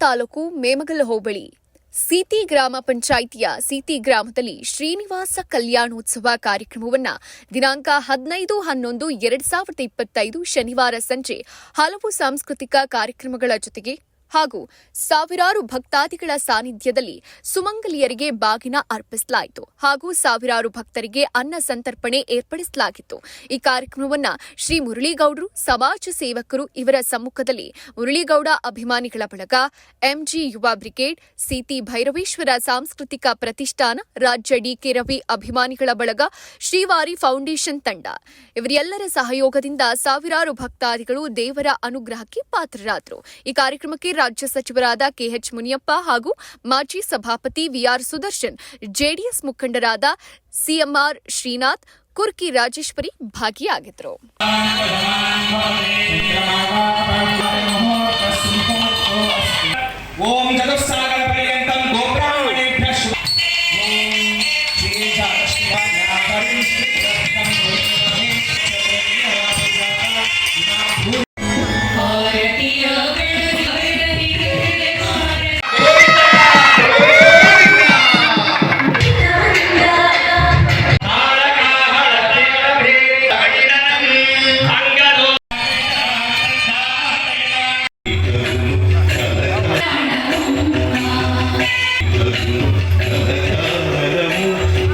ತಾಲೂಕು ಮೇಮಗಲ ಹೋಬಳಿ. ಸೀತಿ ಗ್ರಾಮ ಪಂಚಾಯಿತಿಯ ಸೀತಿ ಗ್ರಾಮದಲ್ಲಿ ಶ್ರೀನಿವಾಸ ಕಲ್ಯಾಣೋತ್ಸವ ಕಾರ್ಯಕ್ರಮವನ್ನು ದಿನಾಂಕ ಹದಿನೈದು, ಹನ್ನೊಂದು, ಎರಡ್ ಸಾವಿರದ ಇಪ್ಪತ್ತೈದು ಶನಿವಾರ ಸಂಜೆ ಹಲವು ಸಾಂಸ್ಕೃತಿಕ ಕಾರ್ಯಕ್ರಮಗಳ ಜೊತೆಗೆ ಹಾಗೂ ಸಾವಿರಾರು ಭಕ್ತಾದಿಗಳ ಸಾನ್ನಿಧ್ಯದಲ್ಲಿ ಸುಮಂಗಲಿಯರಿಗೆ ಬಾಗಿನ ಅರ್ಪಿಸಲಾಯಿತು ಹಾಗೂ ಸಾವಿರಾರು ಭಕ್ತರಿಗೆ ಅನ್ನ ಸಂತರ್ಪಣೆ ಏರ್ಪಡಿಸಲಾಗಿತ್ತು. ಈ ಕಾರ್ಯಕ್ರಮವನ್ನ ಶ್ರೀ ಮುರಳಿಗೌಡರು, ಸಮಾಜ ಸೇವಕರು ಇವರ ಸಮ್ಮುಖದಲ್ಲಿ ಮುರಳಿಗೌಡ ಅಭಿಮಾನಿಗಳ ಬಳಗ, ಎಂಜಿ ಯುವ ಬ್ರಿಗೇಡ್, ಸಿಟಿ ಭೈರವೇಶ್ವರ ಸಾಂಸ್ಕೃತಿಕ ಪ್ರತಿಷ್ಠಾನ, ರಾಜ್ಯ ಡಿಕೆ ರವಿ ಅಭಿಮಾನಿಗಳ ಬಳಗ, ಶ್ರೀವಾರಿ ಫೌಂಡೇಶನ್ ತಂಡ. ಇವರೆಲ್ಲರ ಸಹಯೋಗದಿಂದ ಸಾವಿರಾರು ಭಕ್ತಾದಿಗಳು ದೇವರ ಅನುಗ್ರಹಕ್ಕೆ ಪಾತ್ರರಾದರು. ಈ ಕಾರ್ಯಕ್ರಮಕ್ಕೆ ರಾಜ್ಯ ಸಚಿವರಾದ ಕೆಎಚ್ ಮುನಿಯಪ್ಪ ಹಾಗೂ ಮಾಜಿ ಸಭಾಪತಿ ವಿಆರ್ ಸುದರ್ಶನ್, ಜೆಡಿಎಸ್ ಮುಖಂಡರಾದ ಸಿಎಂಆರ್ ಶ್ರೀನಾಥ್, ಕುರ್ಕಿ ರಾಜೇಶ್ವರಿ ಭಾಗಿಯಾಗಿದ್ದರು. ಓಂ